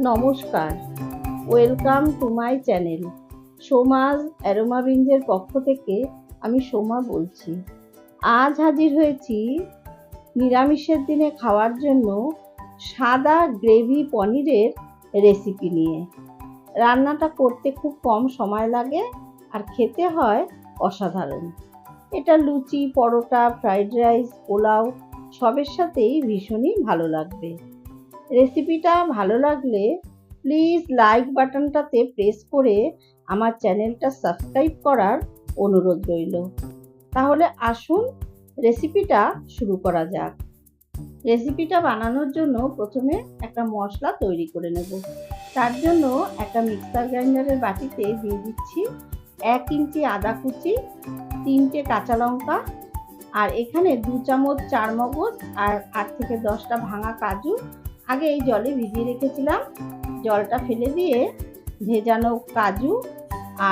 নমস্কার। Welcome to my channel সোমাজ aroma বিঞ্জের পক্ষ থেকে আমি সোমা বলছি। আজ হাজির হয়েছি নিরামিষের দিনে খাওয়ার জন্য সাদা গ্রেভি পনিরের রেসিপি নিয়ে। রান্নাটা করতে খুব কম সময় লাগে আর খেতে হয় অসাধারণ। এটা লুচি, পরোটা, ফ্রাইড রাইস, পোলাও সবের সাথেই ভীষণই ভালো লাগবে। রেসিপিটা ভালো লাগলে প্লিজ লাইক বাটনটাতে প্রেস করে আমার চ্যানেলটা সাবস্ক্রাইব করার অনুরোধ রইল। তাহলে আসুন রেসিপিটা শুরু করা যাক। রেসিপিটা বানানোর জন্য প্রথমে একটা মশলা তৈরি করে নেব। তার জন্য একটা মিক্সার গ্রাইন্ডারের বাটিতে দিয়ে দিচ্ছি এক ইঞ্চি আদা কুচি, তিনটে কাঁচা লঙ্কা, আর এখানে দু চামচ চার মগজ আর আট থেকে দশটা ভাঙা কাজু আগে এই জলে ভিজিয়ে রেখেছিলাম। জলটা ফেলে দিয়ে ভেজানো কাজু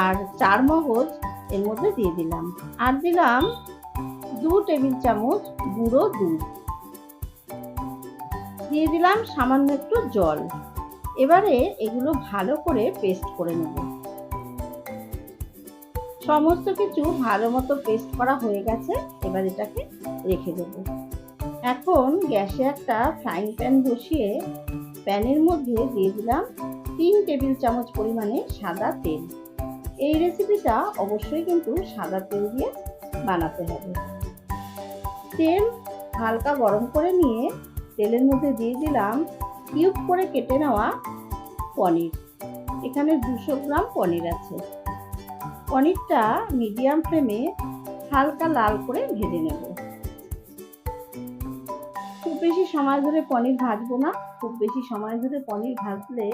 আর চার মগজ এর মধ্যে দিয়ে দিলাম। আর দিলাম দু টেবিল চামচ গুঁড়ো দুধ। দিয়ে দিলাম সামান্য একটু জল। এবারে এগুলো ভালো করে পেস্ট করে নেব। সমস্ত কিছু ভালো মতো পেস্ট করা হয়ে গেছে। এবার এটাকে রেখে দেবো। এখন গ্যাসে একটা ফ্রাইং প্যান বসিয়ে প্যানের মধ্যে দিয়ে দিলাম তিন টেবিল চামচ পরিমাণে সাদা তেল। এই রেসিপিটা অবশ্যই কিন্তু সাদা তেল দিয়ে বানাতে হবে। তেল হালকা গরম করে নিয়ে তেলের মধ্যে দিয়ে দিলাম কিউব করে কেটে নেওয়া পনির। এখানে দুশো গ্রাম পনির আছে। পনিরটা মিডিয়াম ফ্লেমে হালকা লাল করে ভেজে নেব। বেশি সময় ধরে পনির ভাজবো না। খুব বেশি সময় ধরে পনির ভাজলে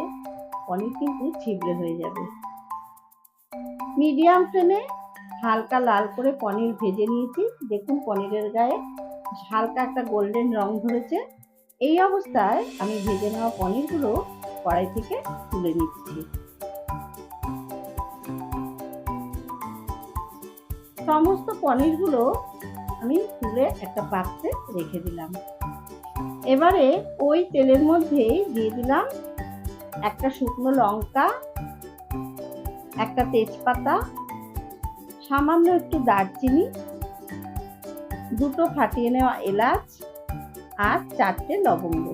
পনির কিন্তু ছিবড়ে হয়ে যাবে। মিডিয়াম ফ্লেমে হালকা লাল করে পনির ভেজে নিয়েছি। দেখুন পনিরের গায়ে হালকা একটা গোল্ডেন রং ধরেছে। এই অবস্থায় আমি ভেজে নেওয়া পনিরগুলো কড়াই থেকে তুলে নিচ্ছি। সমস্ত পনিরগুলো আমি তুলে একটা পাত্রে রেখে দিলাম। এবারে ওই তেলের মধ্যেই দিয়ে দিলাম একটা শুকনো লঙ্কা, একটা তেজপাতা, সামান্য একটু দারচিনি, দুটো ফাটিয়ে নেওয়া এলাচ আর চারটে লবঙ্গ।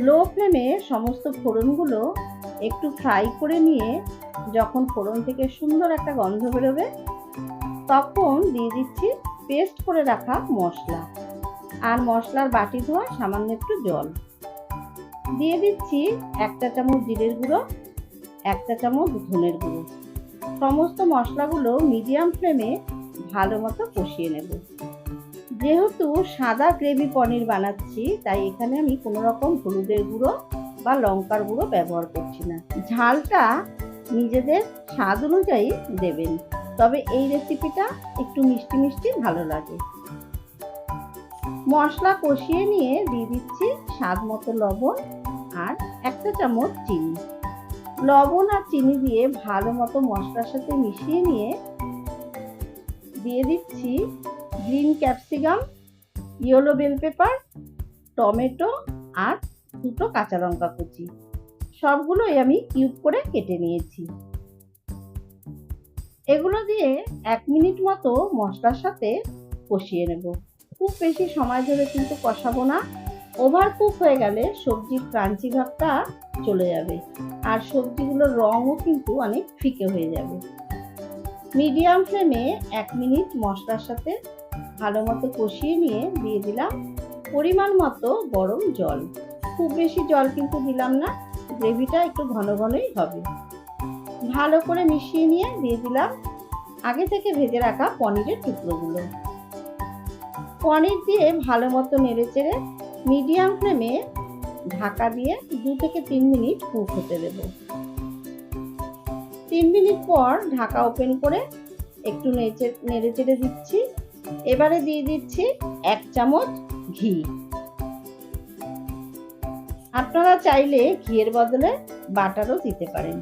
লো ফ্লেমে সমস্ত ফোড়নগুলো একটু ফ্রাই করে নিয়ে যখন ফোড়ন থেকে সুন্দর একটা গন্ধ বেরোবে, তখন দিয়ে দিচ্ছি পেস্ট করে রাখা মশলা। আর মশলার বাটি ধোয়া, সামান্য একটু জল। দিয়ে দিচ্ছি একটা চামচ জিরের গুঁড়ো একটা চামচ ধনের গুঁড়ো। সমস্ত মশলাগুলো মিডিয়াম ফ্লেমে ভালো মতো কষিয়ে নেব। যেহেতু সাদা গ্রেভি পনির বানাচ্ছি, তাই এখানে আমি কোনো রকম হলুদের গুঁড়ো বা লঙ্কার গুঁড়ো ব্যবহার করছি না। ঝালটা নিজেদের স্বাদ অনুযায়ী দেবেন, তবে এই রেসিপিটা একটু মিষ্টি মিষ্টি ভালো লাগে। মশলা কষিয়ে নিয়ে দিয়ে দিচ্ছি স্বাদ মতো লবণ আর একটা চামচ চিনি। লবণ আর চিনি দিয়ে ভালো মতো মশলার সাথে মিশিয়ে নিয়ে দিয়ে দিচ্ছি green capsicum, yellow bell pepper, tomato আর দুটো কাঁচা লঙ্কা কুচি। সবগুলোই আমি কিউব করে কেটে নিয়েছি। এগুলো দিয়ে এক মিনিট মতো মশলার সাথে কষিয়ে নেব। খুব বেশি সময় ধরে কিন্তু কষাবো না। ওভার কুক হয়ে গেলে সবজির ক্রাঞ্চি ভাবটা চলে যাবে। আর সবজিগুলোর রঙও কিন্তু অনেক ফিকে হয়ে যাবে। মিডিয়াম ফ্লেমে এক মিনিট মশলার সাথে ভালো মতো কষিয়ে নিয়ে দিয়ে দিলাম পরিমাণ মতো গরম জল। খুব বেশি জল কিন্তু দিলাম না, গ্রেভিটা একটু ঘন ঘনই হবে। ভালো করে মিশিয়ে নিয়ে দিয়ে দিলাম আগে থেকে ভেজে রাখা পনিরের টুকরোগুলো। পনির দিয়ে ভালো মতো নেড়ে চেড়ে মিডিয়াম ফ্লেমে ঢাকা দিয়ে দু থেকে তিন মিনিট কুক হতে দেব। তিন মিনিট পর ঢাকা ওপেন করে একটু নেড়ে চেড়ে দিচ্ছি। এবারে দিয়ে দিচ্ছি এক চামচ ঘি। আপনারা চাইলে ঘিয়ের বদলে বাটারও দিতে পারেন।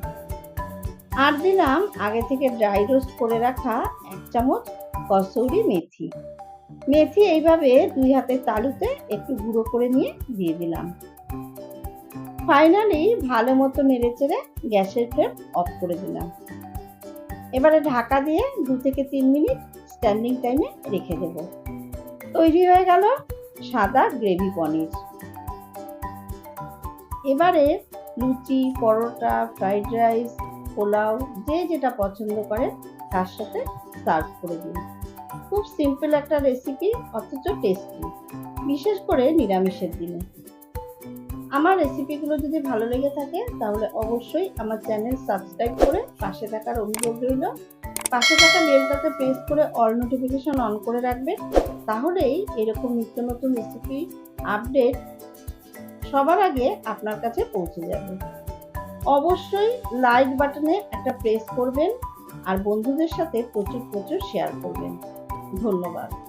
আর দিলাম আগে থেকে ড্রাই রোস্ট করে রাখা এক চামচ কসৌরি মেথি। মেথি এইভাবে দুই হাতের তালুতে একটু গুঁড়ো করে নিয়ে দিয়ে দিলাম। ফাইনালি ভালো মতো নেড়ে চেড়ে গ্যাসের ফ্লেম অফ করে দিলাম। এবারে ঢাকা দিয়ে দু থেকে তিন মিনিট স্ট্যান্ডিং টাইমে রেখে দেব। তৈরি হয়ে গেল সাদা গ্রেভি পনির। এবারে লুচি, পরোটা ফ্রাইড রাইস পোলাও, যে যেটা পছন্দ করে তার সাথে সার্ভ করে দিন। খুব সিম্পল একটা রেসিপি অথচ টেস্টি বিশেষ করে নিরামিষের দিনে। আমার রেসিপিগুলো যদি ভালো লেগে থাকে, তাহলে অবশ্যই আমার চ্যানেল সাবস্ক্রাইব করে পাশে থাকার অনুরোধ রইল। পাশে থাকা বেলটাতে প্রেস করে অল নোটিফিকেশন অন করে রাখবেন, তাহলেই এরকম নিত্য নতুন রেসিপি আপডেট সবার আগে আপনার কাছে পৌঁছে যাবে। অবশ্যই লাইক বাটনে একটা প্রেস করবেন, আর বন্ধুদের সাথে প্রচুর প্রচুর শেয়ার করবেন। ধন্যবাদ।